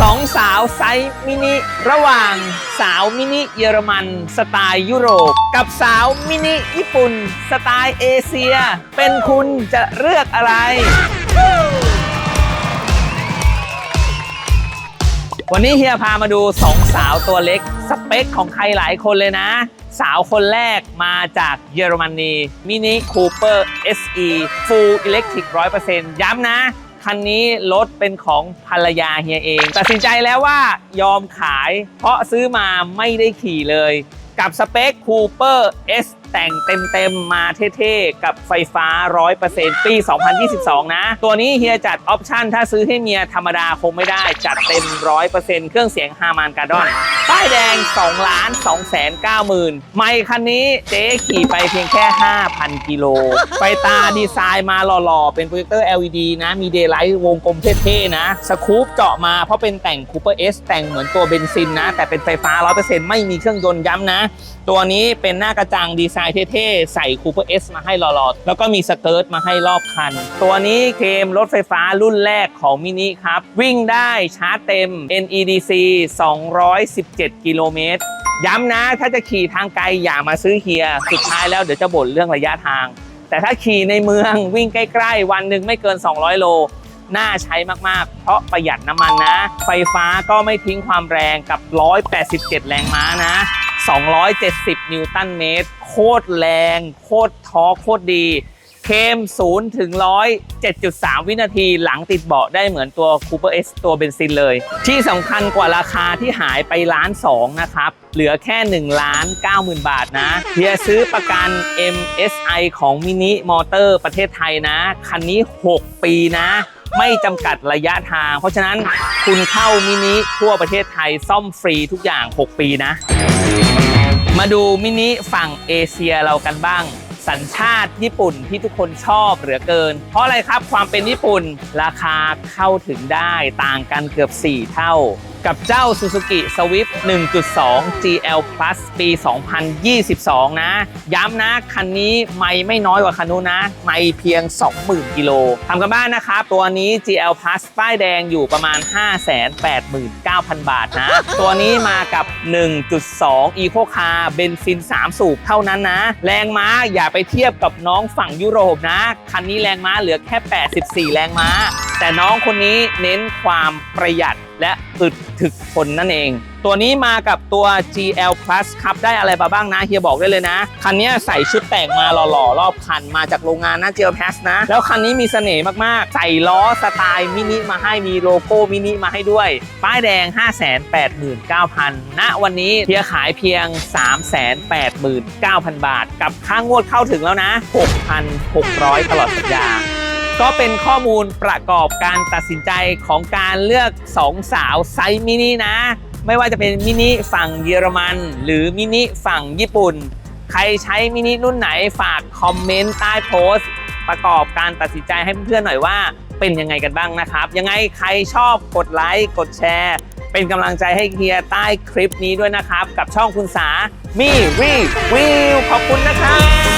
สองสาวไซส์มินิ ระหว่างสาวมินิเยอรมัน สไตล์ยุโรป กับสาวมินิญี่ปุ่น สไตล์เอเชีย เป็นคุณจะเลือกอะไร วันนี้เฮียพามาดูสองสาวตัวเล็ก สเปคของใครหลายคนเลยนะ สาวคนแรกมาจากเยอรมนีมินิคูเปอร์ SE Full Electric 100%ย้ำนะ คันนี้รถเป็นของภรรยาเฮียเอง ตัดสินใจแล้วว่ายอมขาย เพราะซื้อมาไม่ได้ขี่เลย กับสเปค Cooper S แต่งเต็มๆ มาเท่ๆ กับไฟฟ้า 100%ปี 2022 นะ ตัวนี้เฮียจัดออปชั่นถ้าซื้อให้เมียธรรมดาคงไม่ได้จัดเต็ม 100%เครื่องเสียงฮามานการ์ดอน ป้ายแดง2ล้าน2แสน9หมื่นไม่คันนี้เจ๊ขี่ไปเพียงแค่ 5,000 กิโล ไฟตาดีไซน์มาหล่อ ๆ เป็นโปรเจคเตอร์ LED นะ มีเดย์ไลท์วงกลมเท่ๆนะ สคูปเจาะมาเพราะเป็นแต่ง Cooper S แต่งเหมือนตัวเบนซินนะ แต่เป็นไฟฟ้า 100%ไม่มีเครื่องยนต์ย้ำนะ ตัวนี้เป็นหน้ากระจังดีไซน์เท่ๆ ใส่ Cooper S มาให้หล่อๆ แล้วก็มีสเกิร์ตมาให้รอบคัน ตัวนี้เคมรถไฟฟ้ารุ่นแรกของมินิครับวิ่งได้ชาร์จเต็ม NEDC 217 7 กิโลเมตร ย้ำนะถ้าจะขี่ทางไกลอย่ามาซื้อเฮีย สุดท้ายแล้วเดี๋ยวจะบ่นเรื่องระยะทาง แต่ถ้าขี่ในเมืองวิ่งใกล้ ๆ วันหนึ่งไม่เกิน 200 โลน่าใช้มาก ๆ เพราะประหยัดน้ำมันนะ ไฟฟ้าก็ไม่ทิ้งความแรงกับ 187 แรงม้านะ 270 นิวตันเมตร โคตรแรง โคตรทอโคตรดี เคม0ถึง100 7.3 วินาทีหลังติดเบาะได้เหมือนตัว Cooper S ตัวเบนซินเลย ที่สำคัญกว่าราคาที่หายไปล้าน2นะครับ เหลือแค่ 1 ล้าน9 0,000 บาทนะเฮียซื้อประกัน MSI ของมินิมอเตอร์ประเทศไทยนะ คันนี้ 6 ปีนะ ไม่จำกัดระยะทาง เพราะฉะนั้นคุณเข้ามินิทั่วประเทศไทยซ่อมฟรีทุกอย่าง 6 ปีนะ มาดูมินิฝั่งเอเชียเรากันบ้าง สัญชาติญี่ปุ่นที่ทุกคนชอบเหลือเกิน เพราะอะไรครับความเป็นญี่ปุ่นราคาเข้าถึงได้ต่างกันเกือบ 4 เท่า กับเจ้า Suzuki Swift 1.2 GL Plus ปี 2022 นะ ย้ำนะ คันนี้ไม่ไม่น้อยกว่าคันนู้นนะ ไม่เพียง 20,000 กิโลทำกันบ้านนะครับ ตัวนี้ GL Plus ป้ายแดงอยู่ประมาณ 589,000 บาทนะ ตัวนี้มากับ 1.2 Eco Car เบนซิน 3 สูบเท่านั้นนะ แรงม้าอย่าไปเทียบกับน้องฝั่งยุโรปนะ คันนี้แรงม้าเหลือแค่ 84 แรงม้า แต่น้องคนนี้เน้นความประหยัดและอึดถึกทนนั่นเอง ตัวนี้มากับตัว GL Plus ครับได้อะไรมาบ้างนะเฮียบอกได้เลยนะ คันนี้ใส่ชุดแต่งมาหล่อๆ รอบคันมาจากโรงงานนะ GL Plus นะ แล้วคันนี้มีเสน่ห์มากๆ ใส่ล้อสไตล์มินิมาให้มีโลโก้มินิมาให้ด้วย ป้ายแดง 589,000ณวันนี้เฮียขายเพียง 389,000 บาท กับค่างวดเข้าถึงแล้วนะ 6,600 ตลอดสัญญา ก็เป็นข้อมูลประกอบการตัดสินใจของการเลือก2สาวไซส์มินินะ ไม่ว่าจะเป็นมินิฝั่งเยอรมัน หรือมินิฝั่งญี่ปุ่น ใครใช้มินิรุ่นไหนฝากคอมเมนต์ใต้โพสต์ ประกอบการตัดสินใจให้เพื่อนๆหน่อยว่าเป็นยังไงกันบ้างนะครับ ยังไงใครชอบกดไลค์กดแชร์ เป็นกำลังใจให้เฮียใต้คลิปนี้ด้วยนะครับ กับช่องคุณสามีรีวิวขอบคุณนะครับ